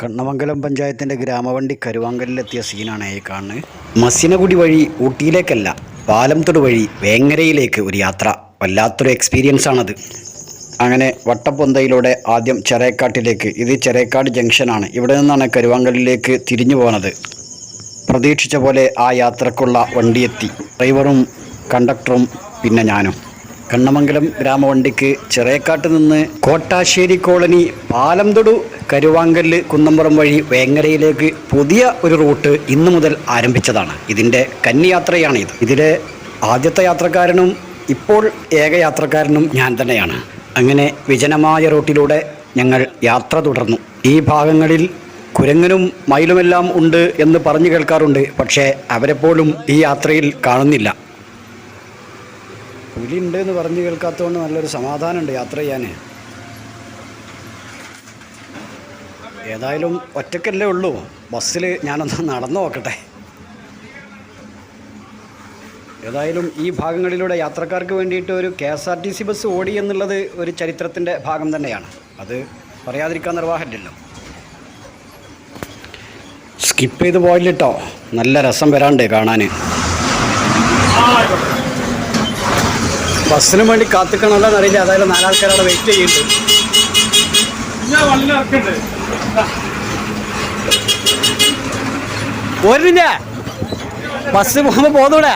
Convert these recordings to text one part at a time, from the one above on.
കണ്ണമംഗലം പഞ്ചായത്തിന്റെ ഗ്രാമവണ്ടി കരുവാങ്കലിലെത്തിയ സീനാണ് ഈ കാണുന്നത്. മസിനകുടി വഴി ഊട്ടിയിലേക്കല്ല പാലംതൊട് വഴി വേങ്ങരയിലേക്ക് ഒരു യാത്ര. വല്ലാത്തൊരു എക്സ്പീരിയൻസ് ആണത്. അങ്ങനെ വട്ടപ്പൊന്തയിലൂടെ ആദ്യം ചെറേക്കാട്ടിലേക്ക് ഇത് ചെറേക്കാട് ജംഗ്ഷനാണ്. ഇവിടെ നിന്നാണ് കരുവാങ്കലിലേക്ക് തിരിഞ്ഞു പോകുന്നത് പ്രതീക്ഷിച്ച പോലെ ആ യാത്രക്കുള്ള വണ്ടിയെത്തി ഡ്രൈവറും കണ്ടക്ടറും പിന്നെ ഞാനും. കണ്ണമംഗലം ഗ്രാമവണ്ടിക്ക് ചിറയക്കാട്ട് നിന്ന് കോട്ടാശ്ശേരി കോളനി പാലംതൊടു കരുവാങ്കല്ല് കുന്നമ്പുറം വഴി വേങ്ങരയിലേക്ക് പുതിയ ഒരു റൂട്ട് ഇന്നു മുതൽ ആരംഭിച്ചതാണ്. ഇതിന്റെ കന്നിയാത്രയാണ് ഇത് ഇതിലെ ആദ്യത്തെ യാത്രക്കാരനും ഇപ്പോൾ ഏക യാത്രക്കാരനും ഞാൻ തന്നെയാണ്. അങ്ങനെ വിജനമായ റൂട്ടിലൂടെ ഞങ്ങൾ യാത്ര തുടർന്നു. ഈ ഭാഗങ്ങളിൽ കുരങ്ങനും മയിലുമെല്ലാം ഉണ്ട് എന്ന് പറഞ്ഞു കേൾക്കാറുണ്ട്. പക്ഷേ അവരെപ്പോലും ഈ യാത്രയിൽ കാണുന്നില്ല. പുലി ഉണ്ട് എന്ന് പറഞ്ഞു കേൾക്കാത്തതുകൊണ്ട് നല്ലൊരു സമാധാനമുണ്ട് യാത്ര ചെയ്യാൻ. ഏതായാലും ഒറ്റക്കല്ലേ ഉള്ളൂ. ബസ്സിൽ ഞാനൊന്ന് നടന്നു നോക്കട്ടെ. ഏതായാലും ഈ ഭാഗങ്ങളിലൂടെ യാത്രക്കാർക്ക് വേണ്ടിയിട്ട് ഒരു K S R T C bus ഓടി എന്നുള്ളത് ഒരു ചരിത്രത്തിന്റെ ഭാഗം തന്നെയാണ്. അത് പറയാതിരിക്കാൻ നിർവാഹമില്ലല്ലോ. സ്കിപ്പ് ചെയ്ത് പോയില്ലോ നല്ല രസം വരാണ്ട് കാണാൻ. ബസ്സിന് വേണ്ടി കാത്തിക്കണമല്ലോ എന്നറിയില്ല അതായത് നാലാൾക്കാർ അവിടെ വെയിറ്റ് ചെയ്യുന്നുണ്ട് പോരുന്നില്ല ബസ് പോകുമ്പോ പോന്നൂടെ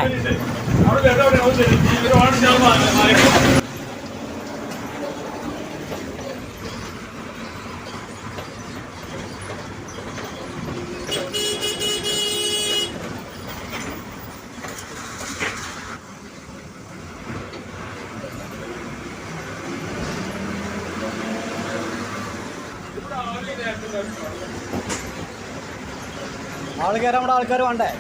ആൾ നമ്മുടെ ആൾക്കാർ വേണ്ടേ?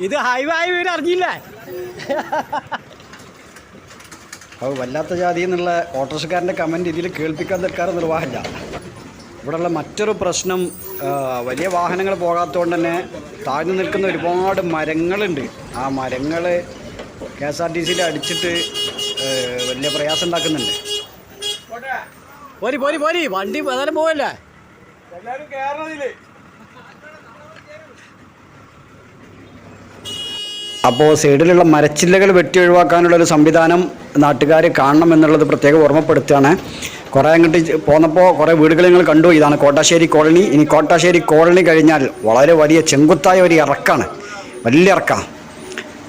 ഇത് ഹൈവേ ആയി വീട് അറിഞ്ഞില്ലേ? അത് വല്ലാത്ത ജാതി എന്നുള്ള ഓട്ടോറിക്ഷക്കാരന്റെ കമന്റ് ഇതിൽ കേൾപ്പിക്കാൻ നിൽക്കാറ് നിർവാഹമില്ല. ഇവിടെയുള്ള മറ്റൊരു പ്രശ്നം വലിയ വാഹനങ്ങൾ പോകാത്തതുകൊണ്ട് തന്നെ താഴ്ന്നു നിൽക്കുന്ന ഒരുപാട് മരങ്ങളുണ്ട്. ആ മരങ്ങൾ കെ എസ് ആർ ടി സിയിൽ അടിച്ചിട്ട് വലിയ പ്രയാസം ഉണ്ടാക്കുന്നുണ്ട്. പോരി പോരി പോരി. വണ്ടി ഏതായാലും പോവല്ലേ? അപ്പോൾ സൈഡിലുള്ള മരച്ചില്ലകൾ വെട്ടി ഒഴിവാക്കാനുള്ള ഒരു സംവിധാനം നാട്ടുകാർ കാണണം എന്നുള്ളത് പ്രത്യേകം ഓർമ്മപ്പെടുത്തുകയാണ്. കുറേ അങ്ങോട്ട് പോന്നപ്പോൾ കുറേ വീടുകൾ നിങ്ങൾ കണ്ടു ഇതാണ് കോട്ടാശ്ശേരി കോളനി. ഇനി കോട്ടാശ്ശേരി കോളനി കഴിഞ്ഞാൽ വളരെ വലിയ ചെങ്കുത്തായ ഒരു ഇറക്കാണ്. വലിയ ഇറക്കാണ്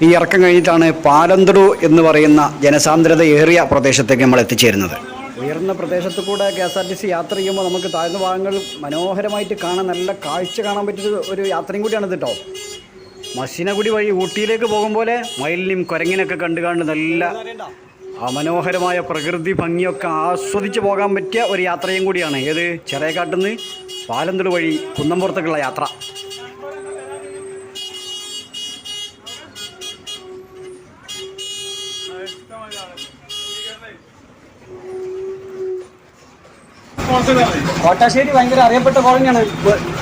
ഈ ഇറക്കം കഴിഞ്ഞിട്ടാണ് പാലന്തടു എന്ന് പറയുന്ന ജനസാന്ദ്രത ഏറിയ പ്രദേശത്തേക്ക് നമ്മൾ എത്തിച്ചേരുന്നത്. ഉയർന്ന പ്രദേശത്ത് കൂടെ K S R T C യാത്ര ചെയ്യുമ്പോൾ നമുക്ക് താഴ്ന്ന ഭാഗങ്ങൾ മനോഹരമായിട്ട് കാണാൻ നല്ല കാഴ്ച കാണാൻ പറ്റിയ ഒരു യാത്രയും കൂടിയാണ് ഇത് കേട്ടോ മസിനഗുടി വഴി ഊട്ടിയിലേക്ക് പോകും പോലെ മയിലിനെയും കുരങ്ങിനൊക്കെ കണ്ടു കണ്ട് നല്ല അമനോഹരമായ പ്രകൃതി ഭംഗിയൊക്കെ ആസ്വദിച്ച് പോകാൻ പറ്റിയ ഒരു യാത്രയും കൂടിയാണ്. ഏത്? ചെറിയക്കാട്ടുനിന്ന് പാലന്തുട് വഴി കുന്നമ്പുറത്തേക്കുള്ള യാത്ര. കോട്ടാശ്ശേരി ഭയങ്കര അറിയപ്പെട്ട കോളനിയാണ്.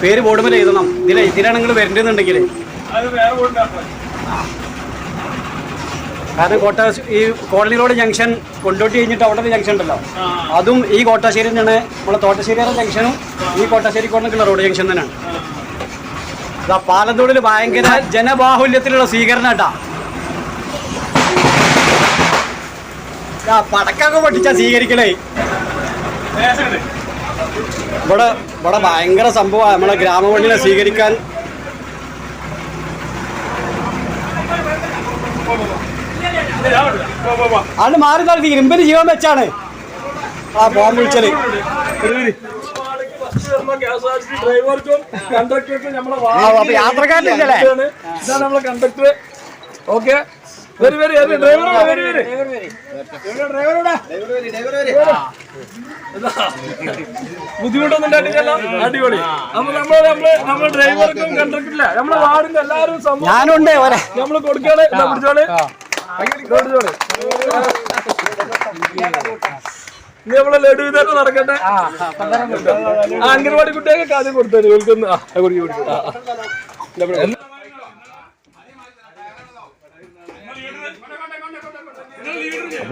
പേര് ബോർഡ് മേലെ എഴുതണം. ഇതിലെ ഇതിലാണ് നിങ്ങൾ വരേണ്ടതെന്നുണ്ടെങ്കിൽ കാരണം കോട്ട ഈ കോളനി റോഡ് ജംഗ്ഷൻ കൊണ്ടോട്ടി കഴിഞ്ഞിട്ട് അവിടെ ഒരു ജംഗ്ഷൻ ഉണ്ടല്ലോ. അതും ഈ കോട്ടാശ്ശേരി തന്നെയാണ് നമ്മളെ തോട്ടശ്ശേരിയുടെ ജംഗ്ഷനും ഈ കോട്ടാശ്ശേരി കോളനിക്കുള്ള റോഡ് ജംഗ്ഷൻ തന്നെയാണ്. അതാ പാലത്തോടിൽ ഭയങ്കര ജനബാഹുല്യത്തിലുള്ള സ്വീകരണം കേട്ടാ. പടക്കൊക്കെ പൊട്ടിച്ചാ സ്വീകരിക്കണേ. ഇവിടെ ഇവിടെ ഭയങ്കര സംഭവമാണ് നമ്മളെ ഗ്രാമവണ്ണിനെ സ്വീകരിക്കാൻ. അത് മാറി നടത്തി ഇരുമ്പിന് ജീവൻ വെച്ചാണ്. ആ പോകാൻ വിളിച്ചൽ. ഡ്രൈവർക്കും കണ്ടക്ടർക്കും നമ്മളെ? ഇതാണ് കണ്ടക്ടർ ഓക്കെ. വരി വരി വരി. ഡ്രൈവർ വരി വരി. ബുദ്ധിമുട്ടൊന്നും ഉണ്ടായിട്ടില്ല അടിപൊളി. അപ്പൊ നമ്മൾ നമ്മൾ നമ്മളെ ഡ്രൈവർക്കും നമ്മളെ വാർഡിന്റെ എല്ലാവരും സംഭവം ഞാനുണ്ട് വരെ. നമ്മൾ കൊടുക്കാണ് പിടിച്ചോളെ. നടക്കട്ടെ അംഗൻവാടി കുട്ടിയൊക്കെ ആദ്യം കൊടുത്തു ഇവൽക്കൊന്ന് ആ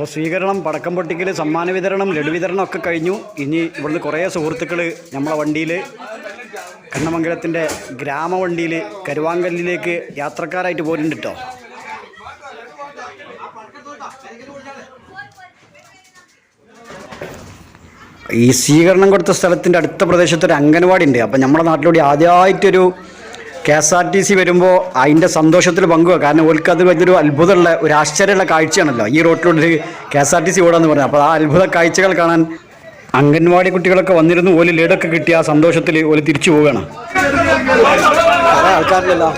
സ്വീകരണം പടക്കം പൊട്ടിക്കൽ സമ്മാന വിതരണം ലഡു വിതരണം ഒക്കെ കഴിഞ്ഞു. ഇനി ഇവിടുന്ന് കുറേ സുഹൃത്തുക്കൾ നമ്മളെ വണ്ടിയിൽ കണ്ണമംഗലത്തിന്റെ ഗ്രാമവണ്ടിയിൽ കരുവാങ്കല്ലിലേക്ക് യാത്രക്കാരായിട്ട് പോരുന്നുണ്ട് കേട്ടോ ഈ സ്വീകരണം കൊടുത്ത സ്ഥലത്തിന്റെ അടുത്ത പ്രദേശത്ത് ഒരു അംഗനവാടി ഉണ്ട് അപ്പം നമ്മുടെ നാട്ടിലൂടെ ആദ്യമായിട്ടൊരു K S R T C വരുമ്പോൾ അതിന്റെ സന്തോഷത്തിൽ പങ്കുവെക്കുക കാരണം ഓൽക്ക് അത് വലിയൊരു അത്ഭുതമുള്ള ഒരു ആശ്ചര്യമുള്ള കാഴ്ചയാണല്ലോ. ഈ റോട്ടിലൂടെ ഒരു K S R T C ഓടാന്ന് പറഞ്ഞത് അപ്പോൾ ആ അത്ഭുത കാഴ്ചകൾ കാണാൻ അംഗൻവാടി കുട്ടികളൊക്കെ വന്നിരുന്നു. ഓൽ ലീഡൊക്കെ കിട്ടിയ ആ സന്തോഷത്തിൽ ഓൽ തിരിച്ചു പോവുകയാണ്. ആൾക്കാരില്ലല്ലോ.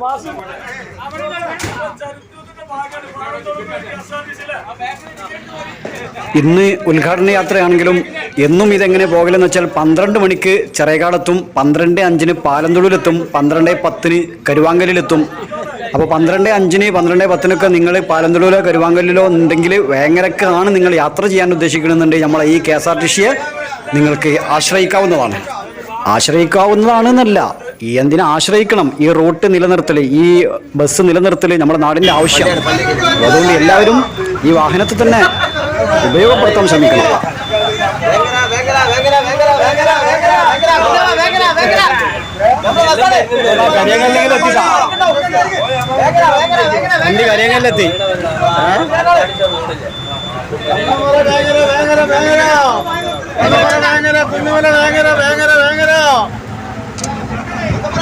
మాసం ഇന്ന് ഉദ്ഘാടന യാത്രയാണെങ്കിലും എന്നും ഇതെങ്ങനെ പോകലെന്ന് വെച്ചാൽ പന്ത്രണ്ട് മണിക്ക് ചെറേകാടെത്തും പന്ത്രണ്ട് അഞ്ചിന് പാലന്തുള്ളിലെത്തും പന്ത്രണ്ട് പത്തിന് കരുവാങ്കലിലെത്തും അപ്പോൾ പന്ത്രണ്ട് അഞ്ചിന് പന്ത്രണ്ട് പത്തിനൊക്കെ നിങ്ങൾ പാലന്തുള്ളിലോ കരുവാങ്കലിലോ ഉണ്ടെങ്കിൽ വേങ്ങരക്കാണ് നിങ്ങൾ യാത്ര ചെയ്യാൻ ഉദ്ദേശിക്കണമെന്നുണ്ടെങ്കിൽ നമ്മളെ ഈ കെ എസ് ആർ ടി സിയെ നിങ്ങൾക്ക് ആശ്രയിക്കാവുന്നതാണ്. ആശ്രയിക്കാവുന്നതാണെന്നല്ല എന്തിനാ ആശ്രയിക്കണം ഈ റൂട്ട് നിലനിർത്തൽ ഈ ബസ് നിലനിർത്തൽ നമ്മുടെ നാടിന്റെ ആവശ്യം. അതുകൊണ്ട് എല്ലാവരും ഈ വാഹനത്തെ തന്നെ ഉപയോഗപ്പെടുത്താൻ ശ്രമിക്കണം. വണ്ടി കരിയങ്ങളിലെത്തി.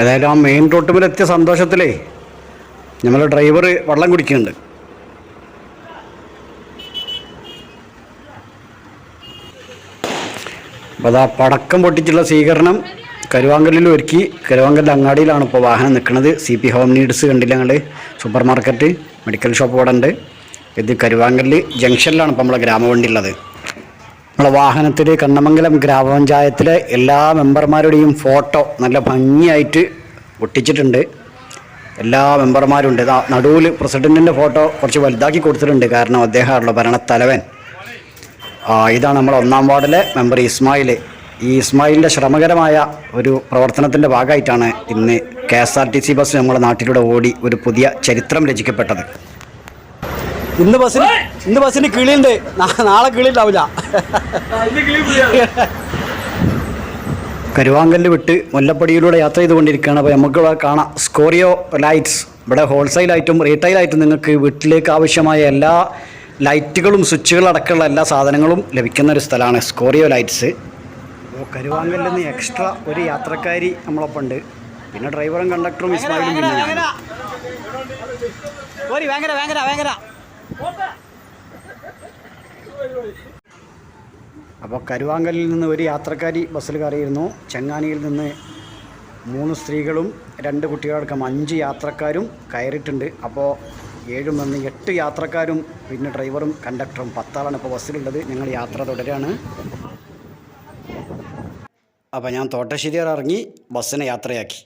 ഏതായാലും ആ മെയിൻ റോട്ടുമിലെത്തിയ സന്തോഷത്തിലേ നമ്മളെ ഡ്രൈവർ വെള്ളം കുടിക്കുന്നുണ്ട്. അപ്പോൾ അതാ പടക്കം പൊട്ടിച്ചുള്ള സ്വീകരണം കരുവാങ്കലിൽ ഒരുക്കി. കരുവാങ്കലിന്റെ അങ്ങാടിയിലാണ് ഇപ്പോൾ വാഹനം നിൽക്കുന്നത്. സി പി ഹോം നീഡ്സ് കണ്ടില്ല ഞങ്ങൾ സൂപ്പർ മാർക്കറ്റ് മെഡിക്കൽ ഷോപ്പ് ഇവിടെ ഉണ്ട്. ഇത് കരുവാങ്കലിൽ ജംഗ്ഷനിലാണ് ഇപ്പോൾ നമ്മളെ ഗ്രാമവണ്ടി ഉള്ളത് നമ്മളെ വാഹനത്തിൽ കണ്ണമംഗലം ഗ്രാമപഞ്ചായത്തിലെ എല്ലാ മെമ്പർമാരുടെയും ഫോട്ടോ നല്ല ഭംഗിയായിട്ട് ഒട്ടിച്ചിട്ടുണ്ട്. എല്ലാ മെമ്പർമാരുണ്ട്. ഇതാ നടുവിൽ പ്രസിഡന്റിന്റെ ഫോട്ടോ കുറച്ച് വലുതാക്കി കൊടുത്തിട്ടുണ്ട്. കാരണം അദ്ദേഹമാണല്ലോ ഭരണത്തലവൻ. ഇതാണ് നമ്മൾ ഒന്നാം വാർഡിലെ മെമ്പർ ഇസ്മായിൽ ഈ ഇസ്മായിലിന്റെ ശ്രമകരമായ ഒരു പ്രവർത്തനത്തിന്റെ ഭാഗമായിട്ടാണ് ഇന്ന് K S R T C bus നമ്മുടെ നാട്ടിലൂടെ ഓടി ഒരു പുതിയ ചരിത്രം രചിക്കപ്പെട്ടത്. ഇന്ന് ബസ്സിന് ഇന്ന് ബസ്സിന് കിളിയുണ്ട്. നാളെ കിളി ഉണ്ടാവില്ല കരുവാങ്കല്ല് വിട്ട് മുല്ലപ്പടിയിലൂടെ യാത്ര ചെയ്തുകൊണ്ടിരിക്കുകയാണ്. അപ്പോൾ നമുക്ക് ഇവിടെ കാണാം. സ്കോറിയോ ലൈറ്റ്സ് ഇവിടെ ഹോൾസെയിലായിട്ടും റീറ്റെയിലായിട്ടും നിങ്ങൾക്ക് വീട്ടിലേക്ക് ആവശ്യമായ എല്ലാ ലൈറ്റുകളും സ്വിച്ചുകളും അടക്കമുള്ള എല്ലാ സാധനങ്ങളും ലഭിക്കുന്ന ഒരു സ്ഥലമാണ് സ്കോറിയോ ലൈറ്റ്സ് അപ്പോൾ കരുവാങ്കല്ലിൽ നിന്ന് എക്സ്ട്രാ ഒരു യാത്രക്കാരി നമ്മളൊപ്പം ഉണ്ട്. പിന്നെ ഡ്രൈവറും കണ്ടക്ടറും ഇസ്മായിലും പിന്നെ. ഭയങ്കര ഭയങ്കര ഭയങ്കര. അപ്പോൾ കരുവാങ്കലിൽ നിന്ന് ഒരു യാത്രക്കാരി ബസ്സിൽ കയറിയിരുന്നു. ചെങ്ങാനിയിൽ നിന്ന് മൂന്ന് സ്ത്രീകളും രണ്ട് കുട്ടികളടക്കം അഞ്ച് യാത്രക്കാരും കയറിയിട്ടുണ്ട്. അപ്പോൾ ഏഴും നിന്ന് എട്ട് യാത്രക്കാരും പിന്നെ ഡ്രൈവറും കണ്ടക്ടറും പത്താളാണ് ഇപ്പോൾ ബസ്സിലുള്ളത്. ഞങ്ങൾ യാത്ര തുടരാണ്. അപ്പോൾ ഞാൻ തോട്ടശ്ശേരി ഇറങ്ങി ബസ്സിനെ യാത്രയാക്കി.